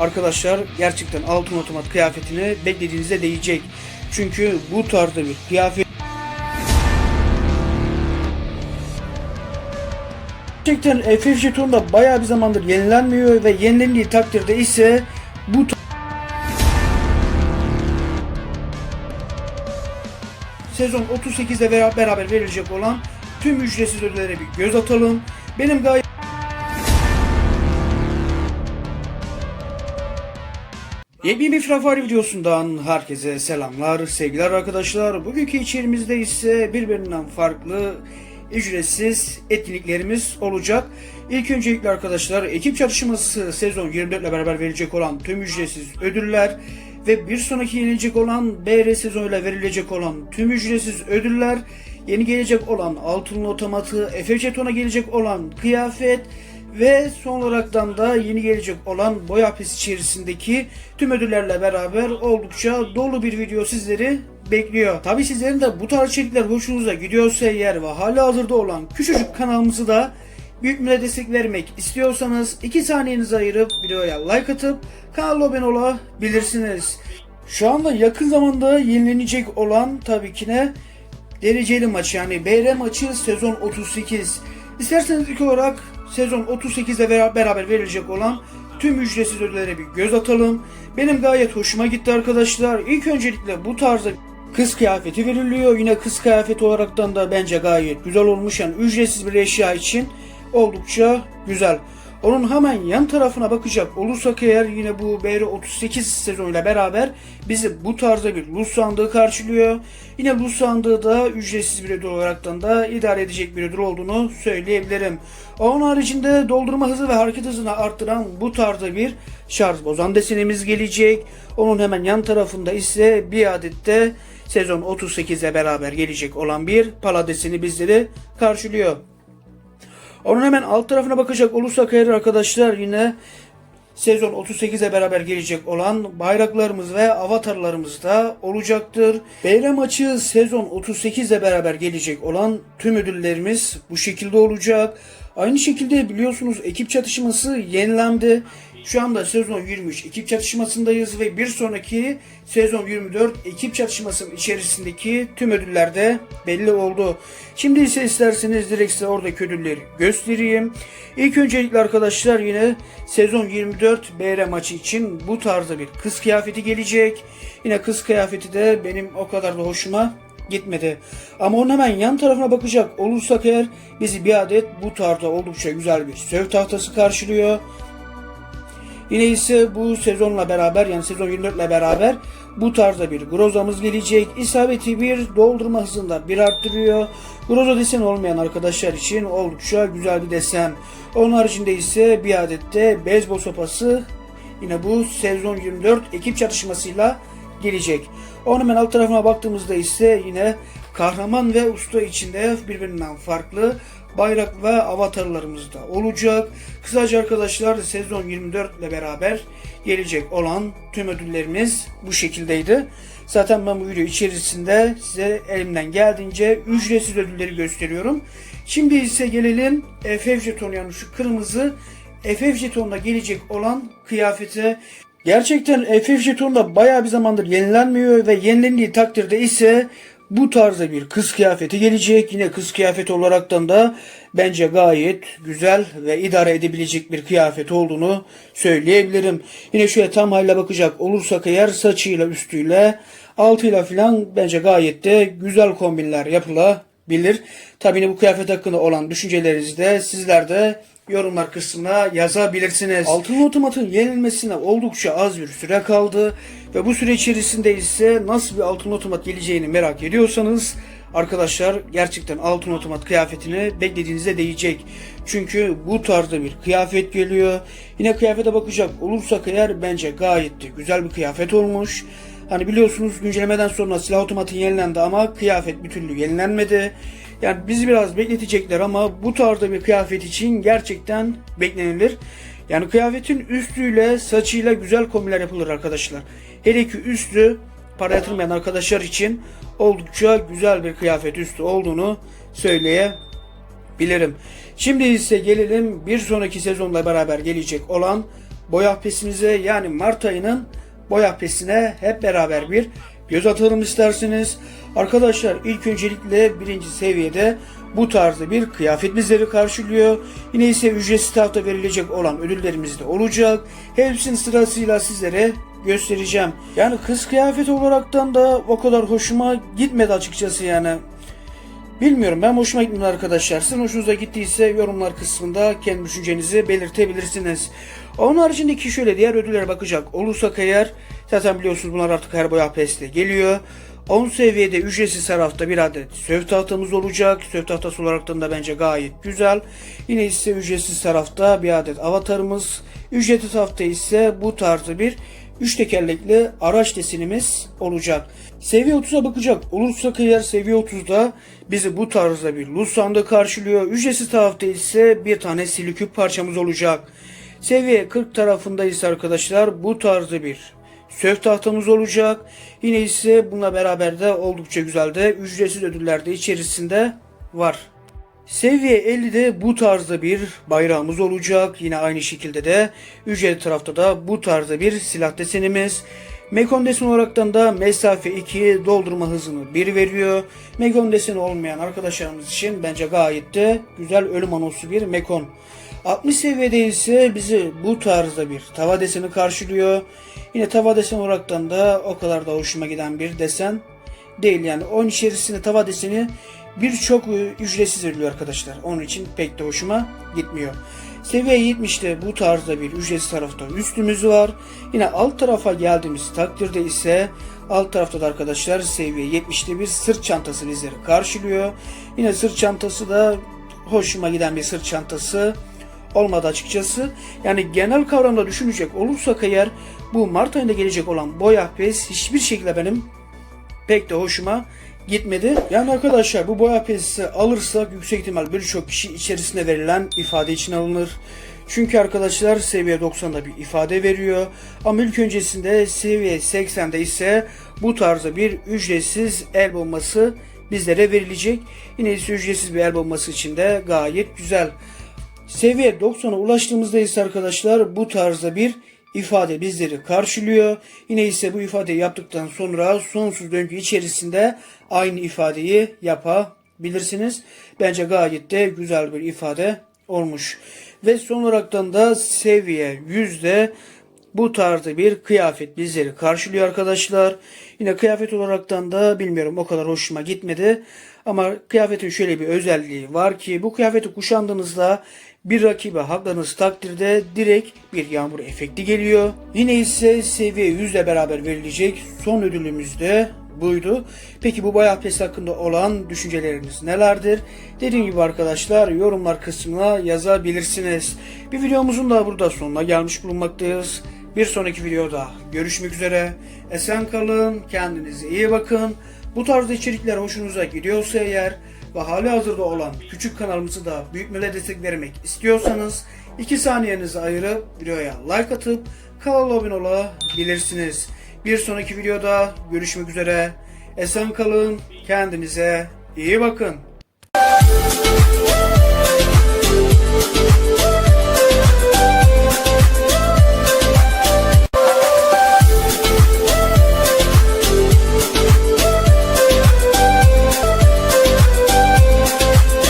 Arkadaşlar gerçekten altın otomat kıyafetini beklediğinizde değecek. Çünkü bu tarzda bir kıyafet Gerçekten FF jetonda bayağı bir zamandır yenilenmiyor ve yenilendiği takdirde ise bu sezon 38'de bera- beraber verilecek olan tüm ücretsiz ödüllere bir göz atalım. Benim gayet Yepyeni bir Frafari videosundan herkese selamlar, sevgiler arkadaşlar. Bugünkü içerimizde ise birbirinden farklı ücretsiz etkinliklerimiz olacak. İlk öncelikle arkadaşlar ekip çalışması sezon 24 ile beraber verilecek olan tüm ücretsiz ödüller ve bir sonraki yenilecek olan BR sezonuyla verilecek olan tüm ücretsiz ödüller, yeni gelecek olan altın otomatı, Efe Jeton'a gelecek olan kıyafet ve son olaraktan da yeni gelecek olan boy hapis içerisindeki tüm ödüllerle beraber oldukça dolu bir video sizleri bekliyor. Tabi sizlerin de bu tarz içerikler hoşunuza gidiyorsa eğer ve hala hazırda olan küçücük kanalımızı da büyük bir destek vermek istiyorsanız 2 saniyenizi ayırıp videoya like atıp kanala abone olabilirsiniz. Şu anda yakın zamanda yenilenecek olan tabii ki ne dereceli maç yani BR maçı sezon 38. İsterseniz ilk olarak sezon 38'de bera- beraber verilecek olan tüm ücretsiz ödüllere bir göz atalım. Benim gayet hoşuma gitti arkadaşlar. İlk öncelikle bu tarzda kız kıyafeti veriliyor. Yine kız kıyafeti olaraktan da bence gayet güzel olmuş. Yani ücretsiz bir eşya için oldukça güzel. Onun hemen yan tarafına bakacak olursak eğer yine bu BR38 sezonuyla beraber bizi bu tarzda bir luz sandığı karşılıyor. Yine luz sandığı da ücretsiz bir ödül olaraktan da idare edecek bir ödül olduğunu söyleyebilirim. Onun haricinde doldurma hızı ve hareket hızını arttıran bu tarzda bir şarj bozan desenimiz gelecek. Onun hemen yan tarafında ise bir adet de sezon 38'e beraber gelecek olan bir pala deseni bizleri karşılıyor. Onun hemen alt tarafına bakacak olursak eğer arkadaşlar yine sezon 38'e beraber gelecek olan bayraklarımız ve avatarlarımız da olacaktır. Bayram maçı sezon 38'e beraber gelecek olan tüm ödüllerimiz bu şekilde olacak. Aynı şekilde biliyorsunuz ekip çatışması yenilendi. Şu anda sezon 23 ekip çatışmasındayız ve bir sonraki sezon 24 ekip çatışmasının içerisindeki tüm ödüller de belli oldu. Şimdi ise isterseniz direkt size oradaki ödülleri göstereyim. İlk öncelikle arkadaşlar yine sezon 24 BR maçı için bu tarzda bir kız kıyafeti gelecek. Yine kız kıyafeti de benim o kadar da hoşuma gitmedi. Ama onun hemen yan tarafına bakacak olursak eğer bizi bir adet bu tarzda oldukça güzel bir söv tahtası karşılıyor. Yine ise bu sezonla beraber yani sezon 24 ile beraber bu tarzda bir grozamız gelecek. İsabeti bir doldurma hızında bir arttırıyor. Groza desen olmayan arkadaşlar için oldukça güzel bir desen. Onun haricinde ise bir adet de beyzbol sopası yine bu sezon 24 ekip çatışmasıyla gelecek. Onun hemen alt tarafına baktığımızda ise yine kahraman ve usta içinde birbirinden farklı bayrak ve avatarlarımız da olacak. Kısaca arkadaşlar sezon 24 ile beraber gelecek olan tüm ödüllerimiz bu şekildeydi. Zaten ben bu video içerisinde size elimden geldiğince ücretsiz ödülleri gösteriyorum. Şimdi ise gelelim FF jeton yani şu kırmızı FF jetonda gelecek olan kıyafete. Gerçekten FF jetonda bayağı bir zamandır yenilenmiyor ve yenilendiği takdirde ise bu tarzda bir kız kıyafeti gelecek. Yine kız kıyafeti olaraktan da bence gayet güzel ve idare edebilecek bir kıyafet olduğunu söyleyebilirim. Yine şöyle tam haline bakacak olursak eğer saçıyla üstüyle altıyla filan bence gayet de güzel kombinler yapılabilir. Tabii bu kıyafet hakkında olan düşüncelerinizi de sizler de yorumlar kısmına yazabilirsiniz. Altın otomatın yenilmesine oldukça az bir süre kaldı ve bu süre içerisinde ise nasıl bir altın otomat geleceğini merak ediyorsanız arkadaşlar gerçekten altın otomat kıyafetini beklediğinizde değecek. Çünkü bu tarzda bir kıyafet geliyor. Yine kıyafete bakacak olursak eğer bence gayet de güzel bir kıyafet olmuş. Hani biliyorsunuz güncellemeden sonra silah otomatı yenilendi ama kıyafet bir türlü yenilenmedi. Yani bizi biraz bekletecekler ama bu tarzda bir kıyafet için gerçekten beklenilir. Yani kıyafetin üstüyle saçıyla güzel kombinler yapılır arkadaşlar. Hele ki üstü para yatırmayan arkadaşlar için oldukça güzel bir kıyafet üstü olduğunu söyleyebilirim. Şimdi ise gelelim bir sonraki sezonla beraber gelecek olan boya pesimize yani Mart ayının boya pesine hep beraber bir göz atalım isterseniz. Arkadaşlar ilk öncelikle birinci seviyede bu tarzda bir kıyafet bizleri karşılıyor. Yine ise ücretsiz tarafta verilecek olan ödüllerimiz de olacak. Hepsini sırasıyla sizlere göstereceğim. Yani kız kıyafet olaraktan da o kadar hoşuma gitmedi açıkçası yani. Bilmiyorum ben hoşuma gitmedi arkadaşlar. Sizin hoşunuza gittiyse yorumlar kısmında kendi düşüncenizi belirtebilirsiniz. Onun haricindeki şöyle diğer ödüllere bakacak olursak eğer zaten biliyorsunuz bunlar artık her boya peste geliyor. 10 seviyede ücretsiz tarafta bir adet söv tahtamız olacak. Söv tahtası olaraktan da bence gayet güzel. Yine ise ücretsiz tarafta bir adet avatarımız. Ücretli tarafta ise bu tarzı bir 3 tekerlekli araç desenimiz olacak. Seviye 30'a bakacak olursak eğer seviye 30'da bizi bu tarzda bir Lusan'da karşılıyor. Ücretsiz tarafta ise bir tane siliküp parçamız olacak. Seviye 40 tarafında ise arkadaşlar bu tarzda bir söv tahtamız olacak. Yine ise bununla beraber de oldukça güzel de ücretsiz ödüller de içerisinde var. Seviye 50'de bu tarzda bir bayrağımız olacak. Yine aynı şekilde de ücretli tarafta da bu tarzda bir silah desenimiz. Mekon desen olaraktan da mesafe 2 doldurma hızını 1 veriyor. Mekon deseni olmayan arkadaşlarımız için bence gayet de güzel ölüm anonsu bir Mekon. 60 seviyede ise bizi bu tarzda bir tava deseni karşılıyor. Yine tava desen olaraktan da o kadar da hoşuma giden bir desen değil. Yani oyun içerisinde tava deseni birçok ücretsiz veriliyor arkadaşlar. Onun için pek de hoşuma gitmiyor. Seviye 70'te bu tarzda bir ücretsiz tarafta üstümüz var. Yine alt tarafa geldiğimiz takdirde ise alt tarafta da arkadaşlar seviye 70'te bir sırt çantası bizleri karşılıyor. Yine sırt çantası da hoşuma giden bir sırt çantası olmadı açıkçası. Yani genel kavramda düşünecek olursak eğer bu Mart ayında gelecek olan boya pes hiçbir şekilde benim pek de hoşuma gitmedi. Yani arkadaşlar bu boya pesisi alırsak yüksek ihtimal birçok kişi içerisinde verilen ifade için alınır. Çünkü arkadaşlar seviye 90'da bir ifade veriyor. Ama ilk öncesinde seviye 80'de ise bu tarzda bir ücretsiz el bombası bizlere verilecek. Yine ücretsiz bir el bombası için de gayet güzel. Seviye 90'a ulaştığımızda ise arkadaşlar bu tarzda bir ifade bizleri karşılıyor. Yine ise bu ifadeyi yaptıktan sonra sonsuz döngü içerisinde aynı ifadeyi yapabilirsiniz. Bence gayet de güzel bir ifade olmuş. Ve son olaraktan da seviye yüzde bu tarzda bir kıyafet bizleri karşılıyor arkadaşlar. Yine kıyafet olaraktan da bilmiyorum o kadar hoşuma gitmedi. Ama kıyafetin şöyle bir özelliği var ki bu kıyafeti kuşandığınızda bir rakibe haklarınız takdirde direkt bir yağmur efekti geliyor. Yine ise seviye 100 ile beraber verilecek son ödülümüz de buydu. Peki bu bayağı pes hakkında olan düşünceleriniz nelerdir? Dediğim gibi arkadaşlar yorumlar kısmına yazabilirsiniz. Bir videomuzun da burada sonuna gelmiş bulunmaktayız. Bir sonraki videoda görüşmek üzere. Esen kalın, kendinize iyi bakın. Bu tarzda içerikler hoşunuza gidiyorsa eğer ve hali hazırda olan küçük kanalımızı da büyütmele destek vermek istiyorsanız 2 saniyenizi ayırıp videoya like atıp kanala abone olabilirsiniz. Bir sonraki videoda görüşmek üzere. Esen kalın, kendinize iyi bakın.